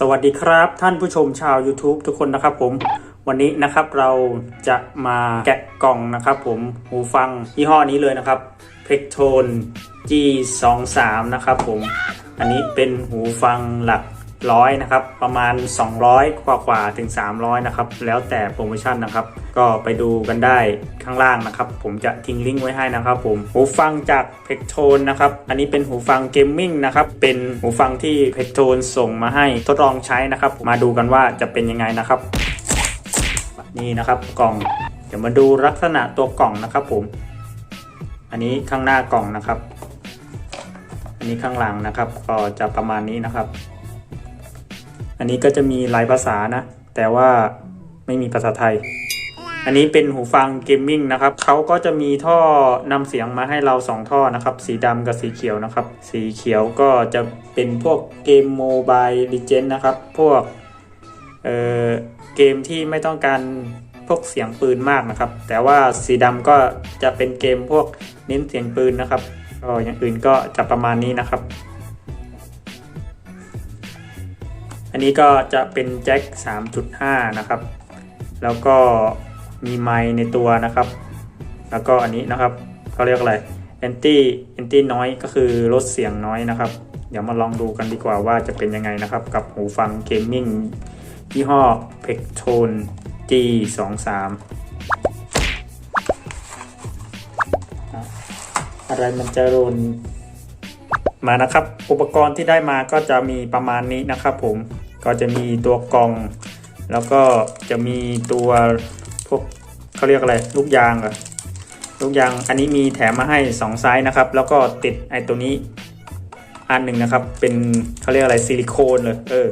สวัสดีครับท่านผู้ชมชาว YouTube ทุกคนนะครับผมวันนี้นะครับเราจะมาแกะกล่องนะครับผมหูฟังยี่ห้อนี้เลยนะครับ p e c t o n G23 นะครับผม อันนี้เป็นหูฟังหลัก ร้อยนะครับประมาณ 200 กว่ากว่าๆถึง 300นะครับแล้วแต่โปรโมชั่นนะครับก็ไปดูกันได้ข้างล่างนะครับผมจะทิ้งลิงก์ไว้ให้นะครับผมหูฟังจาก p e c t o n นะครับอันนี้เป็นหูฟังเกมมิ่งนะครับเป็นหูฟังที่ p e c t o n ส่งมาให้ทดลองใช้นะครับมาดูกันว่าจะเป็นยังไงนะครับนี่นะครับกล่องเดี๋ยวมาดูลักษณะตัวกล่องนะครับผม อันนี้ข้างหน้ากล่องนะครับ อันนี้ข้างหลังนะครับก็จะประมาณนี้นะครับ อันนี้ก็จะมีหลายภาษานะ แต่ว่าไม่มีภาษาไทย อันนี้เป็นหูฟังเกมมิ่งนะครับเขาก็จะมีท่อนำเสียงมาให้เรา 2 ท่อนะครับ สีดำกับสีเขียวนะครับ สีเขียวก็จะเป็นพวกเกมโมบายลิเจนนะครับ พวกเออเกมที่ไม่ต้องการพวกเสียงปืนมากนะครับ แต่ว่าสีดำก็จะเป็นเกมพวกเน้นเสียงปืนนะครับก็อย่างอื่นก็จะประมาณนี้นะครับ อันนี้ก็จะเป็นแจ็ค 3.5 นะครับ แล้วก็มีไมในตัวนะครับ แล้วก็อันนี้นะครับเขาเรียกอะไร anti anti noise ก็คือลดเสียงน้อยนะครับ เดี๋ยวมาลองดูกันดีกว่าว่าจะเป็นยังไงนะครับ กับหูฟังเกมมิ่งยี่ห้อ p e c t o n G23 อะอะไรมันจะรุนมานะครับ อุปกรณ์ที่ได้มาก็จะมีประมาณนี้นะครับผม ก็จะมีตัวกล่อง แล้วก็จะมีตัวพวกเขาเรียกอะไรลูกยางเหรอลูกยางอันนี้มีแถมมาให้ 2 ไซส์นะครับ แล้วก็ติดไอ้ตัวนี้อันหนึ่งนะครับ เป็นเขาเรียกอะไรซิลิโคนเลยเออ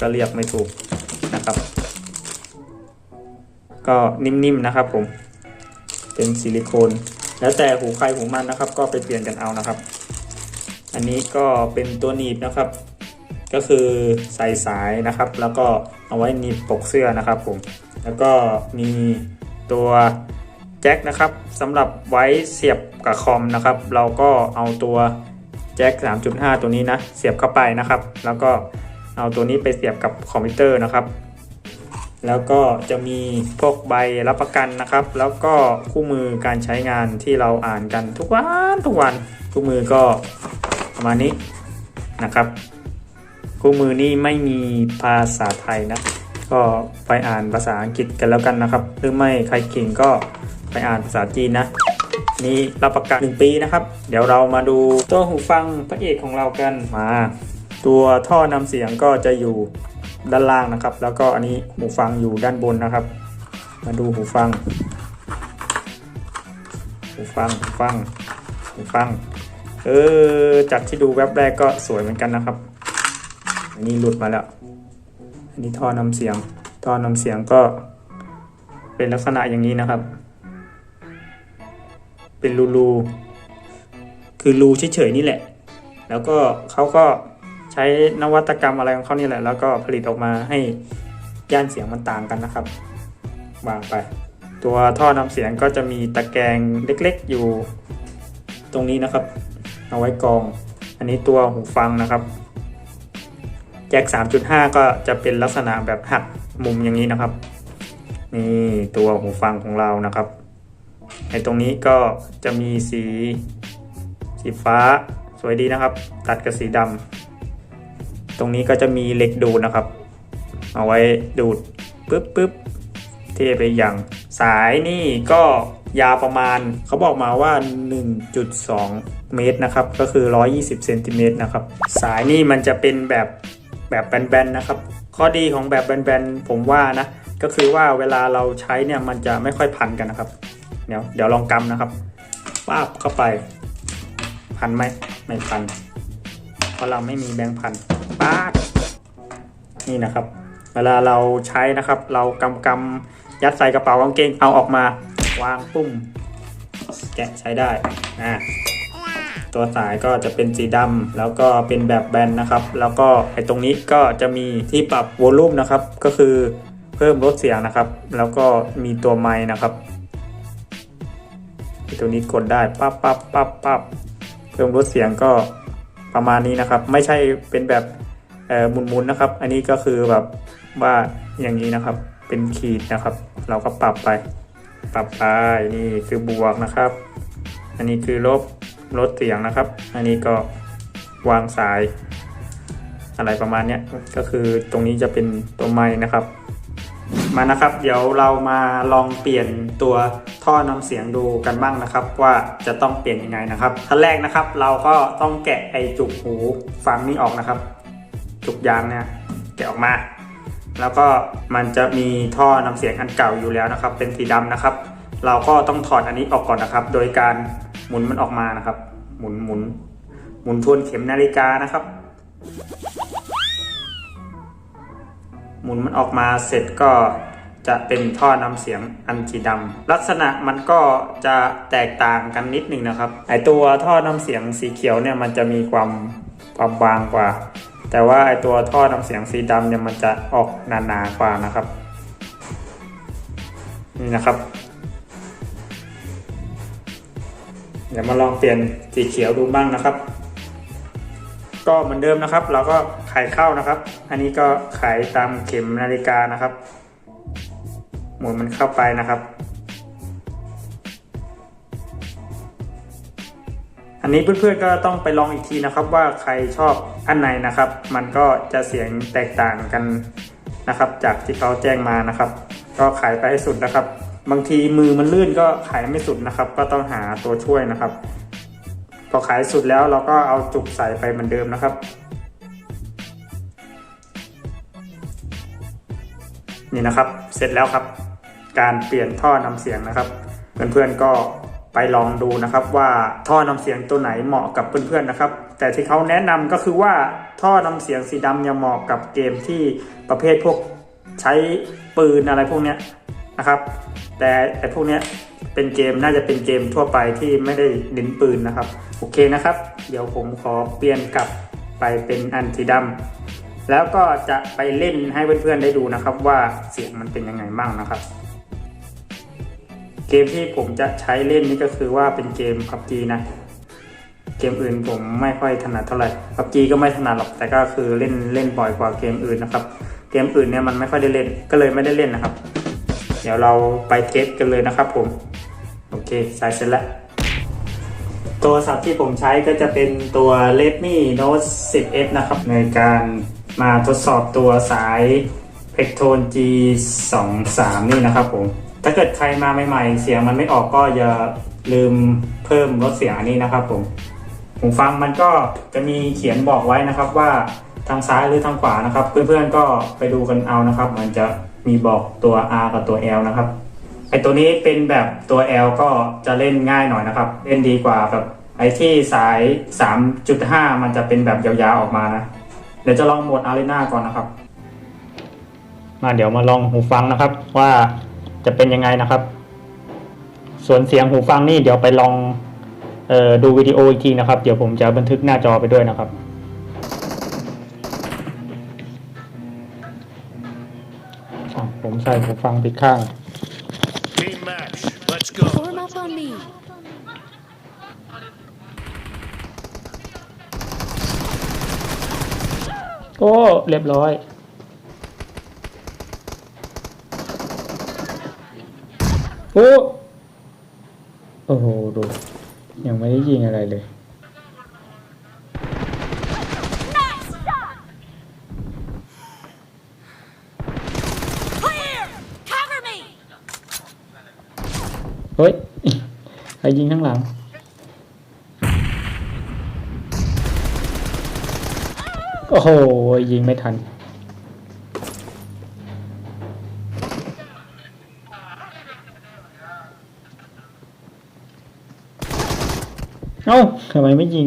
ก็เรียกไม่ถูกนะครับ ก็นิ่มๆนะครับผมเป็นซิลิโคน แล้วแต่หูใครหูมันนะครับ ก็ไปเปลี่ยนกันเอานะครับ อันนี้ก็เป็นตัวหนีบนะครับ ก็คือใส่สายนะครับ แล้วก็เอาไว้หนีบปกเสื้อนะครับผม แล้วก็มีตัวแจ็คนะครับสำหรับไว้เสียบกับคอมนะครับ เราก็เอาตัวแจ็ค 3.5 ตัวนี้นะ เสียบเข้าไปนะครับ แล้วก็เอาตัวนี้ไปเสียบกับคอมพิวเตอร์นะครับ แล้วก็จะมีพวกใบรับประกันนะครับ แล้วก็คู่มือการใช้งานที่เราอ่านกันทุกวันทุกวัน คู่มือก็ประมาณนี้นะครับ คู่มือนี่ไม่มีภาษาไทยนะ ก็ไปอ่านภาษาอังกฤษกันแล้วกันนะครับ หรือไม่ใครเก่งก็ไปอ่านภาษาจีนนะนี่รับประกัน 1 ปีนะครับ เดี๋ยวเรามาดูตัวหูฟังพระเอกของเรากันมา ตัวท่อนำเสียงก็จะอยู่ด้านล่างนะครับ แล้วก็อันนี้หูฟังอยู่ด้านบนนะครับ มาดูหูฟัง หูฟังหูฟังหูฟัง เออจากที่ดูแว็บแรกก็สวยเหมือนกันนะครับ อันนี้หลุดมาแล้ว อันนี้ท่อนำเสียง ท่อนำเสียงก็เป็นลักษณะอย่างนี้นะครับ เป็นรูรูคือรูเฉยๆนี่แหละ แล้วก็เขาก็ใช้นวัตกรรมอะไรของเขานี่แหละ แล้วก็ผลิตออกมาให้ย่านเสียงมันต่างกันนะครับ วางไป ตัวท่อนำเสียงก็จะมีตะแกรงเล็กๆอยู่ตรงนี้นะครับ เอาไว้กอง อันนี้ตัวหูฟังนะครับ แจ็ค3.5 ก็จะเป็นลักษณะแบบหักมุมอย่างนี้นะครับ นี่ตัวหูฟังของเรานะครับ ในตรงนี้ก็จะมีสีสีฟ้าสวยดีนะครับ ตัดกับสีดำตรงนี้ก็จะมีเหล็กดูดนะครับ เอาไว้ดูดปึ๊บปึ๊บเทไปอย่างสายนี่ก็ยาวประมาณเขาบอกมาว่า 1.2 เมตรนะครับ ก็คือ 120เซนติเมตรนะครับ สายนี่มันจะเป็นแบบ แบบแบนๆนะครับ ข้อดีของแบบแบนๆผมว่านะ ก็คือว่าเวลาเราใช้เนี่ยมันจะไม่ค่อยพันกันนะครับ เดี๋ยวเดี๋ยวลองกำนะครับป้าบเข้าไป พันไหมไม่พัน เพราะเราไม่มีแบงค์พันป้าดนี่นะครับ เวลาเราใช้นะครับ เรากำกำยัดใส่กระเป๋ากางเกงเอาออกมาวางปุ้มแกะใช้ได้อ่า ตัวสายก็จะเป็นสีดำแล้วก็เป็นแบบแบนนะครับ แล้วก็ไอ้ตรงนี้ก็จะมีที่ปรับวอลลุ่มนะครับ ก็คือเพิ่มลดเสียงนะครับ แล้วก็มีตัวไม้นะครับไอตัวนี้กดได้ปั๊บปั๊บปั๊บปั๊บเพิ่มลดเสียงก็ประมาณนี้นะครับ ไม่ใช่เป็นแบบออหมุนๆนะครับ อันนี้ก็คือแบบว่าอย่างนี้นะครับ เป็นขีดนะครับ เราก็ปรับไป ปรับไปนี่คือบวกนะครับ อันนี้คือลบ ลดเสียงนะครับ อันนี้ก็วางสาย อะไรประมาณนี้ก็คือตรงนี้จะเป็นตัวไม้นะครับ มานะครับ เดี๋ยวเรามาลองเปลี่ยนตัวท่อนำเสียงดูกันบ้างนะครับ ว่าจะต้องเปลี่ยนยังไงนะครับขั้นแรกนะครับ เราก็ต้องแกะไอจุกหูฟังนี้ออกนะครับ จุกยางเนี่ยแกะออกมา แล้วก็มันจะมีท่อนำเสียงอันเก่าอยู่แล้วนะครับ เป็นสีดำนะครับ เราก็ต้องถอดอันนี้ออกก่อนนะครับ โดยการหมุนมันออกมานะครับ หมุนหมุนหมุนทวนเข็มนาฬิกานะครับ หมุนมันออกมาเสร็จก็จะเป็นท่อนำเสียงอันสีดำลักษณะมันก็จะแตกต่างกันนิดนึงนะครับไอตัวท่อนำเสียงสีเขียวเนี่ยมันจะมีความความบางกว่า แต่ว่าไอตัวท่อนำเสียงสีดำเนี่ยมันจะออกหนาๆกว่านะครับ นี่นะครับ เดี๋ยวมาลองเปลี่ยนสีเขียวดูบ้างนะครับ ก็เหมือนเดิมนะครับ เราก็ไขเข้านะครับ อันนี้ก็ไขตามเข็มนาฬิกานะครับ หมุนมันเข้าไปนะครับ อันนี้เพื่อนๆก็ต้องไปลองอีกทีนะครับ ว่าใครชอบอันไหนนะครับ มันก็จะเสียงแตกต่างกันนะครับ จากที่เขาแจ้งมานะครับ ก็ขายไปให้สุดนะครับ บางทีมือมันลื่นก็ขายไม่สุดนะครับ ก็ต้องหาตัวช่วยนะครับ พอขายสุดแล้วเราก็เอาจุกใส่ไปเหมือนเดิมนะครับ นี่นะครับเสร็จแล้วครับ การเปลี่ยนท่อนำเสียงนะครับ เพื่อนๆก็ไปลองดูนะครับว่าท่อนำเสียงตัวไหนเหมาะกับเพื่อนๆนะครับ แต่ที่เขาแนะนำก็คือว่าท่อนำเสียงสีดำเนี่ยเหมาะกับเกมที่ประเภทพวกใช้ปืนอะไรพวกเนี้ย นะครับ แต่ไอ้พวกเนี้ยเป็นเกมน่าจะเป็นเกมทั่วไปที่ไม่ได้เน้นปืนนะครับ โอเคนะครับ เดี๋ยวผมขอเปลี่ยนกลับไปเป็นอันสีดำแล้วก็จะไปเล่นให้เพื่อนๆได้ดูนะครับ ว่าเสียงมันเป็นยังไงบ้างนะครับ เกมที่ผมจะใช้เล่นนี่ก็คือว่าเป็นเกม PUBG นะเกมอื่นผมไม่ค่อยถนัดเท่าไหร่ PUBG ก็ไม่ถนัดหรอก แต่ก็คือเล่นเล่นบ่อยกว่าเกมอื่นนะครับ เกมอื่นเนี่ยมันไม่ค่อยได้เล่น ก็เลยไม่ได้เล่นนะครับ เดี๋ยวเราไปเทสกันเลยนะครับผมโอเคใส่เสร็จแล้วตัวสับที่ผมใช้ก็จะเป็นตัว Redmi Note 10s นะครับ ในการมาทดสอบตัวสาย p e c t o n G23 นี่นะครับผม ถ้าเกิดใครมาใหม่ๆ เสียงมันไม่ออกก็อย่าลืมเพิ่มลดเสียงอันนี้นะครับผมหูฟังมันก็จะมีเขียนบอกไว้นะครับว่าทางซ้ายหรือทางขวานะครับ เพื่อนๆก็ไปดูกันเอานะครับ มันจะ มีบอกตัว R กับตัว L นะครับไอตัวนี้เป็นแบบตัว L ก็จะเล่นง่ายหน่อยนะครับ เล่นดีกว่าแบบไอที่สาย 3.5 มันจะเป็นแบบยาวๆออกมานะ เดี๋ยวจะลองโหมดอารีนาก่อนนะครับ มาเดี๋ยวมาลองหูฟังนะครับ ว่าจะเป็นยังไงนะครับ ส่วนเสียงหูฟังนี่เดี๋ยวไปลองออดูวิดีโออีกทีนะครับ เดี๋ยวผมจะบันทึกหน้าจอไปด้วยนะครับ ผมใส่หูฟังปิดข้าง Team match. Let's go. Form up on me. โอ้เรียบร้อย โอ้โอ้โหดูยังไม่ได้ยิงอะไรเลย เฮ้ยใครยิงข้างหลัง โอ้โห ยิงไม่ทัน เอ้าทำไมไม่ยิง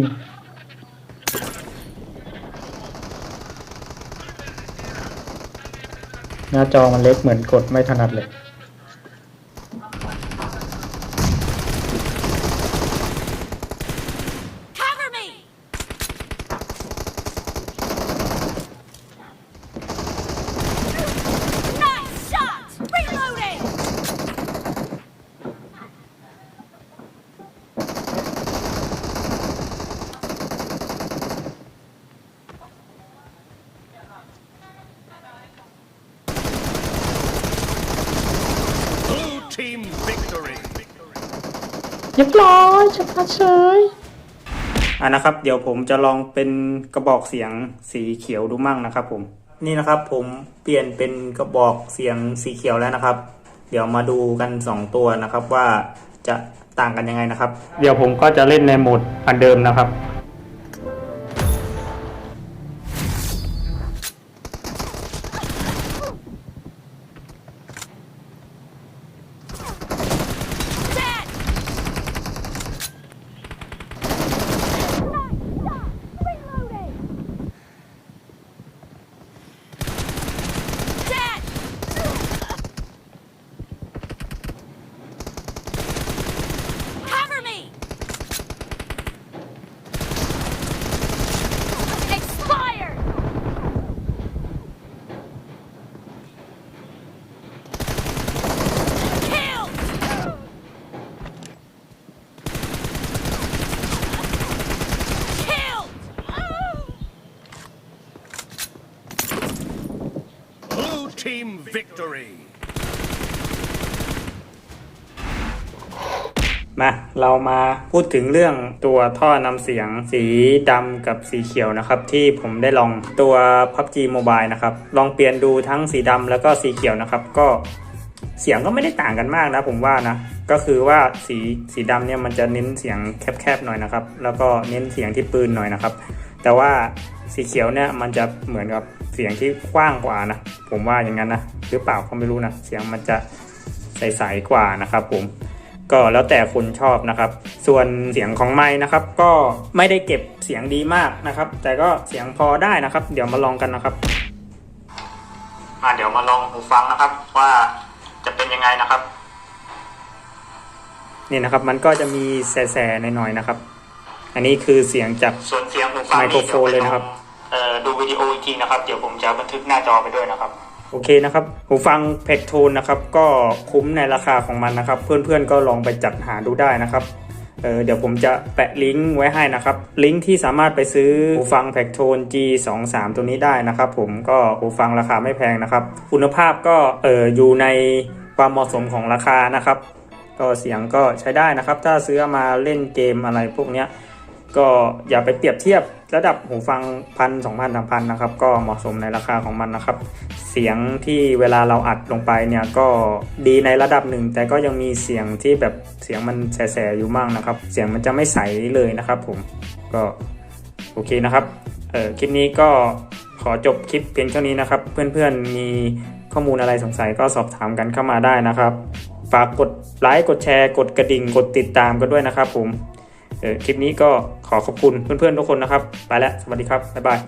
หน้าจอมันเล็กเหมือนกดไม่ถนัดเลย เรียบร้อยชนะเฉยอะนะครับ เดี๋ยวผมจะลองเป็นกระบอกเสียงสีเขียวดูมั่งนะครับผมนี่นะครับผมเปลี่ยนเป็นกระบอกเสียงสีเขียวแล้วนะครับ เดี๋ยวมาดูกัน 2 ตัวนะครับว่าจะต่างกันยังไงนะครับ เดี๋ยวผมก็จะเล่นในโหมดอันเดิมนะครับ victory. มาเรามาพูดถึงเรื่องตัวท่อนำเสียงสีดำกับสีเขียวนะครับ ที่ผมได้ลองตัว PUBG Mobile นะครับ ลองเปลี่ยนดูทั้งสีดำแล้วก็สีเขียวนะครับ ก็เสียงก็ไม่ได้ต่างกันมากนะผมว่านะ ก็คือว่าสีสีดำเนี่ยมันจะเน้นเสียงแคบๆหน่อยนะครับ แล้วก็เน้นเสียงที่ปืนหน่อยนะครับ แต่ว่าสีเขียวเนี่ยมันจะเหมือนกับ เสียงที่กว้างกว่านะ ผมว่าอย่างนั้นนะหรือเปล่าก็ไม่รู้นะ เสียงมันจะใสๆกว่านะครับ ผมก็แล้วแต่คุณชอบนะครับ ส่วนเสียงของไม้นะครับ ก็ไม่ได้เก็บเสียงดีมากนะครับ แต่ก็เสียงพอได้นะครับ เดี๋ยวมาลองกันนะครับมาเดี๋ยวมาลองหูฟังนะครับ ว่าจะเป็นยังไงนะครับ นี่นะครับ มันก็จะมีแสๆหน่อยๆนะครับ อันนี้คือเสียงจากส่วนเสียงหูฟังไมโครโฟนเลยนะครับเอ่อ ดูวิดีโออีกทีนะครับ เดี๋ยวผมจะบันทึกหน้าจอไปด้วยนะครับ โอเคนะครับ หูฟังเพกโทนนะครับ ก็คุ้มในราคาของมันนะครับ เพื่อนๆก็ลองไปจัดหาดูได้นะครับเเดี๋ยวผมจะแปะลิงก์ไว้ให้นะครับ ลิงก์ที่สามารถไปซื้อหูฟังแพคโทน G23 ตัวนี้ได้นะครับ ผมก็หูฟังราคาไม่แพงนะครับ คุณภาพก็เอออยู่ในความเหมาะสมของราคานะครับ ก็เสียงก็ใช้ได้นะครับ ถ้าซื้อมาเล่นเกมอะไรพวกนี้ก็อย่าไปเปรียบเทียบ ระดับหูฟังพันสองพันสามพันนะครับ ก็เหมาะสมในราคาของมันนะครับ เสียงที่เวลาเราอัดลงไปเนี่ยก็ดีในระดับหนึ่ง แต่ก็ยังมีเสียงที่แบบเสียงมันแสๆอยู่มั่งนะครับ เสียงมันจะไม่ใสเลยนะครับ ผมก็โอเคนะครับเออคลิปนี้ก็ขอจบคลิปเพียงเท่านี้นะครับ เพื่อนๆมีข้อมูลอะไรสงสัยก็สอบถามกันเข้ามาได้นะครับ ฝากกดไลค์กดแชร์ กดกระดิ่งกดติดตามกันด้วยนะครับผม คลิปนี้ก็ขอขอบคุณเพื่อนๆทุกคนนะครับ ไปแล้ว สวัสดีครับ บ๊ายบาย